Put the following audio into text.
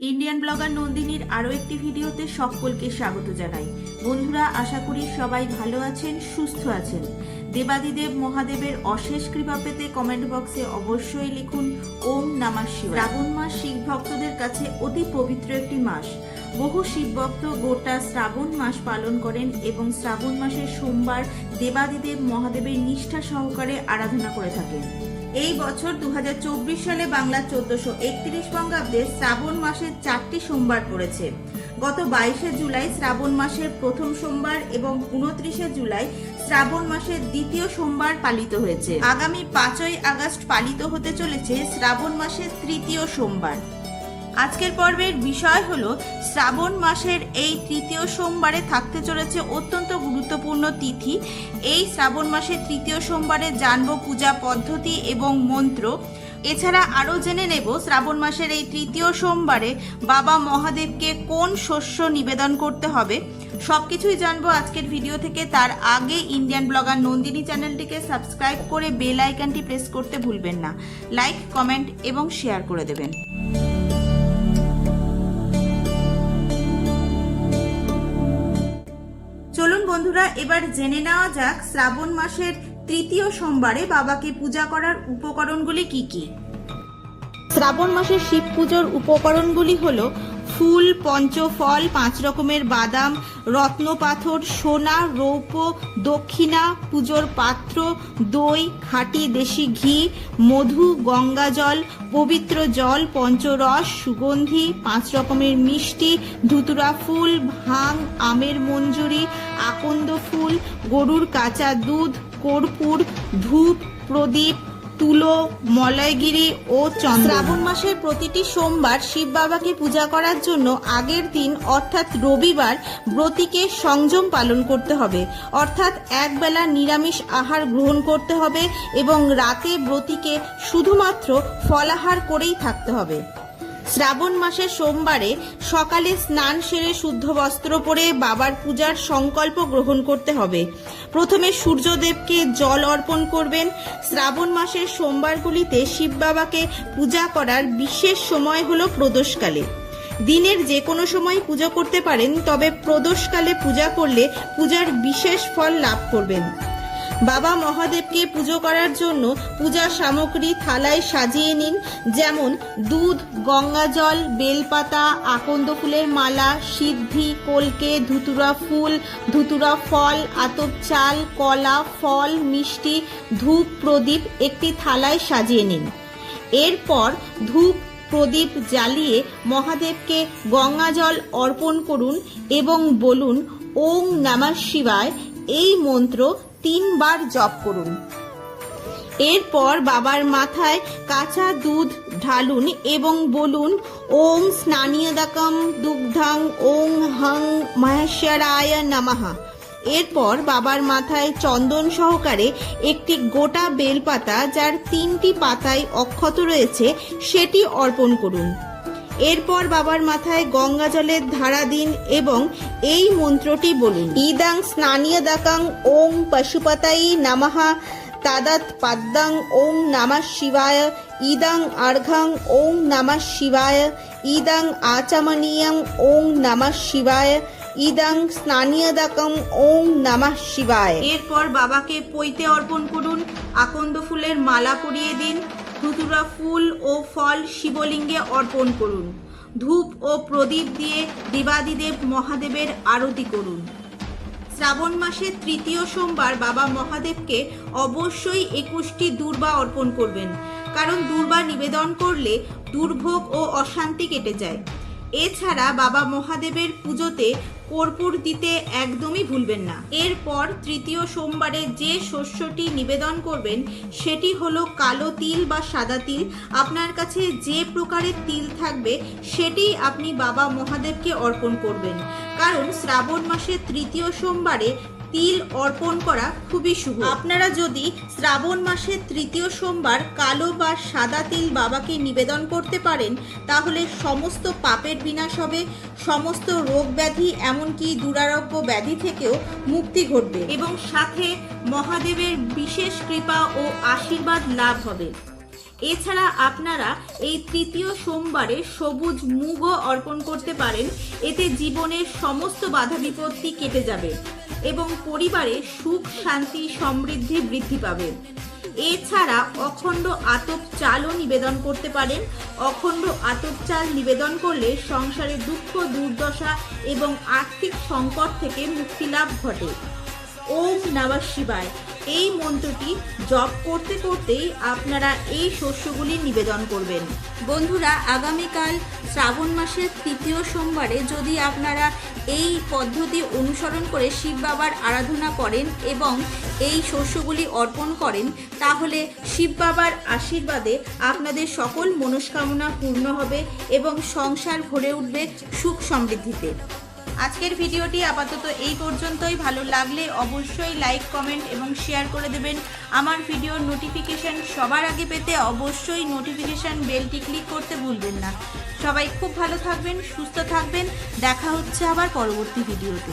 Indian blogger নন্দিনীর আরও একটি ভিডিওতে সকলকে স্বাগত জানাই। বন্ধুরা, আশা করি সবাই ভালো আছেন, সুস্থ আছেন। দেবাদিদেব মহাদেবের অশেষ কৃপা পেতে কমেন্ট বক্সে অবশ্যই লিখুন, ওম নামা শিব শ্রাবণ মাস শিখ ভক্তদের কাছে অতি পবিত্র একটি মাস। বহু শিব ভক্ত গোটা শ্রাবণ মাস পালন করেন এবং শ্রাবণ মাসের সোমবার দেবাদিদেব মহাদেবের নিষ্ঠা সহকারে আরাধনা করে থাকেন। এই বছর দুহাজার চব্বিশ সালে বাংলা চোদ্দশো একত্রিশ বঙ্গাব্দে শ্রাবণ মাসের চারটি সোমবার পড়েছে। গত বাইশে জুলাই শ্রাবণ মাসের প্রথম সোমবার এবং উনত্রিশে জুলাই শ্রাবণ মাসের দ্বিতীয় সোমবার পালিত হয়েছে। আগামী পাঁচই আগস্ট পালিত হতে চলেছে শ্রাবণ মাসের তৃতীয় সোমবার। আজকের পর্বের বিষয় হল, শ্রাবণ মাসের এই তৃতীয় সোমবারে থাকতে চলেছে অত্যন্ত গুরুত্বপূর্ণ তিথি। এই শ্রাবণ মাসের তৃতীয় সোমবারে জানব পূজা পদ্ধতি এবং মন্ত্র। এছাড়া আরও জেনে নেব শ্রাবণ মাসের এই তৃতীয় সোমবারে বাবা মহাদেবকে কোন শস্য নিবেদন করতে হবে। সব কিছুই জানব আজকের ভিডিও থেকে। তার আগে ইন্ডিয়ান ব্লগার নন্দিনী চ্যানেলটিকে সাবস্ক্রাইব করে বেল আইকনটি প্রেস করতে ভুলবেন না। লাইক, কমেন্ট এবং শেয়ার করে দেবেন। বন্ধুরা, এবার জেনে নেওয়া যাক শ্রাবণ মাসের তৃতীয় সোমবারে বাবাকে পূজা করার উপকরণগুলি কি কি। শ্রাবণ মাসের শিব পুজোর উপকরণগুলি হলো ফুল, পঞ্চফল, পাঁচ রকমের বাদাম রত্ন পাথর সোনা, রৌপ্য, দক্ষিণা, পুজোর পাত্র, দই, খাঁটি দেশি ঘি, মধু, গঙ্গা জল, পবিত্র জল, পঞ্চরস, সুগন্ধি, পাঁচ রকমের মিষ্টি, ধুতুরা ফুল, ভাং, আমের মঞ্জুরি, আকন্দ ফুল, গরুর কাঁচা দুধ, কর্পূর, ধূপ, প্রদীপ তুলো, মলয়গিরি ও শ্রাবণ মাসের প্রতিটি সোমবার শিব বাবাকে পূজা করার জন্য আগের দিন, অর্থাৎ রবিবার, ব্রতীকে সংযম পালন করতে হবে। অর্থাৎ একবেলা নিরামিষ আহার গ্রহণ করতে হবে এবং রাতে ব্রতীকে শুধুমাত্র ফলাহার করেই থাকতে হবে। শ্রাবণ মাসের সোমবারে সকালে স্নান সেরে শুদ্ধ বস্ত্র পরে বাবার পূজার সংকল্প গ্রহণ করতে হবে। প্রথমে সূর্যদেবকে জল অর্পণ করবেন। শ্রাবণ মাসের সোমবারগুলিতে শিব বাবাকে পূজা করার বিশেষ সময় হলো প্রদোষকালে। দিনের যে কোনো সময় পুজো করতে পারেন, তবে প্রদোষকালে পূজা করলে পূজার বিশেষ ফল লাভ করবেন। বাবা মহাদেবকে পুজো করার জন্য পূজার সামগ্রী থালায় সাজিয়ে নিন, যেমন দুধ, গঙ্গা জল, বেলপাতা, আকন্দ ফুলের মালা, সিদ্ধি, কলকে, ধুতুরা ফুল, ধুতুরা ফল, আতপ চাল, কলা, ফল, মিষ্টি, ধূপ, প্রদীপ একটি থালায় সাজিয়ে নিন। এরপর ধূপ, প্রদীপ জ্বালিয়ে মহাদেবকে গঙ্গা জল অর্পণ করুন এবং বলুন ওং নমঃ শিবায়। এই মন্ত্র তিনবার জপ করুন। এরপর বাবার মাথায় কাঁচা দুধ ঢালুন এবং বলুন ওং স্নানীয়দাকম দুগ্ধাং ওং হং মহেশ্বরায় নমঃ। এরপর বাবার মাথায় চন্দন সহকারে একটি গোটা বেলপাতা যার তিনটি পাতায় অক্ষত রয়েছে, সেটি অর্পণ করুন। এরপর বাবার মাথায় গঙ্গা জলের ধারা দিন এবং এই মন্ত্রটি বলুন। ইদাং স্নানীয় দাকাং ওং পশুপতাই নামাহা তাদাত পাদ্দাং ওং নামা শিবায়। ইদাং আর্ঘাং ওং নামা শিবায়। ইদাং আচামনীয়ং ওং নামা শিবায়। ইদাং স্নানীয় দাকম ওং নামা শিবায়। এরপর বাবাকে পৈতে অর্পণ করুন। আকন্দ ফুলের মালা পরিয়ে দিন। ধুতুরা ফুল ও ফল শিবলিঙ্গে অর্পণ করুন। ধূপ ও প্রদীপ দিয়ে দেবাদিদেব মহাদেবের আরতি করুন। শ্রাবণ মাসের তৃতীয় সোমবার বাবা মহাদেবকে অবশ্যই একুশটি দুর্বা অর্পণ করবেন, কারণ দুর্বা নিবেদন করলে দুর্ভোগ ও অশান্তি কেটে যায়। এছাড়া বাবা মহাদেবের পুজোতে কর্পূর দিতে একদমই ভুলবেন না। এরপর তৃতীয় সোমবারে যে শস্যটি নিবেদন করবেন, সেটি হলো কালো তিল বা সাদা তিল। আপনার কাছে যে প্রকারের তিল থাকবে, সেটি আপনি বাবা মহাদেবকে অর্পণ করবেন। কারণ শ্রাবণ মাসের তৃতীয় সোমবারে তিল অর্পণ করা খুবই শুভ। আপনারা যদি শ্রাবণ মাসের তৃতীয় সোমবার কালো বা সাদা তিল বাবাকে নিবেদন করতে পারেন, তাহলে সমস্ত পাপের বিনাশ হবে, সমস্ত রোগ ব্যাধি এমনকি দুরারোগ্য ব্যাধি থেকেও মুক্তি ঘটবে এবং সাথে মহাদেবের বিশেষ কৃপা ও আশীর্বাদ লাভ হবে। এছাড়া আপনারা এই তৃতীয় সোমবারে সবুজ মুগও অর্পণ করতে পারেন, এতে জীবনের সমস্ত বাধা বিপত্তি কেটে যাবে। এবং পরিবারে সুখ, শান্তি, সমৃদ্ধি বৃদ্ধি পাবে। এছাড়া অখণ্ড আতপ চালও নিবেদন করতে পারেন। অখণ্ড আতপ চাল নিবেদন করলে সংসারে দুঃখ, দুর্দশা এবং আর্থিক সংকট থেকে মুক্তি লাভ ঘটে। ওম নমঃ শিবায় এই মন্ত্রটি জপ করতে করতেই আপনারা এই শস্যগুলি নিবেদন করবেন। বন্ধুরা, আগামীকাল শ্রাবণ মাসের তৃতীয় সোমবারে যদি আপনারা এই পদ্ধতি অনুসরণ করে শিব বাবার আরাধনা করেন এবং এই শস্যগুলি অর্পণ করেন, তাহলে শিব বাবার আশীর্বাদে আপনাদের সকল মনস্কামনা পূর্ণ হবে এবং সংসার ভরে উঠবে সুখ সমৃদ্ধিতে। আজকের ভিডিওটি আপাতত এই পর্যন্তই। ভালো লাগলে অবশ্যই লাইক, কমেন্ট এবং শেয়ার করে দেবেন। আমার ভিডিওর নোটিফিকেশান সবার আগে পেতে অবশ্যই নোটিফিকেশান বেলটি ক্লিক করতে ভুলবেন না। সবাই খুব ভালো থাকবেন, সুস্থ থাকবেন। দেখা হচ্ছে আবার পরবর্তী ভিডিওতে।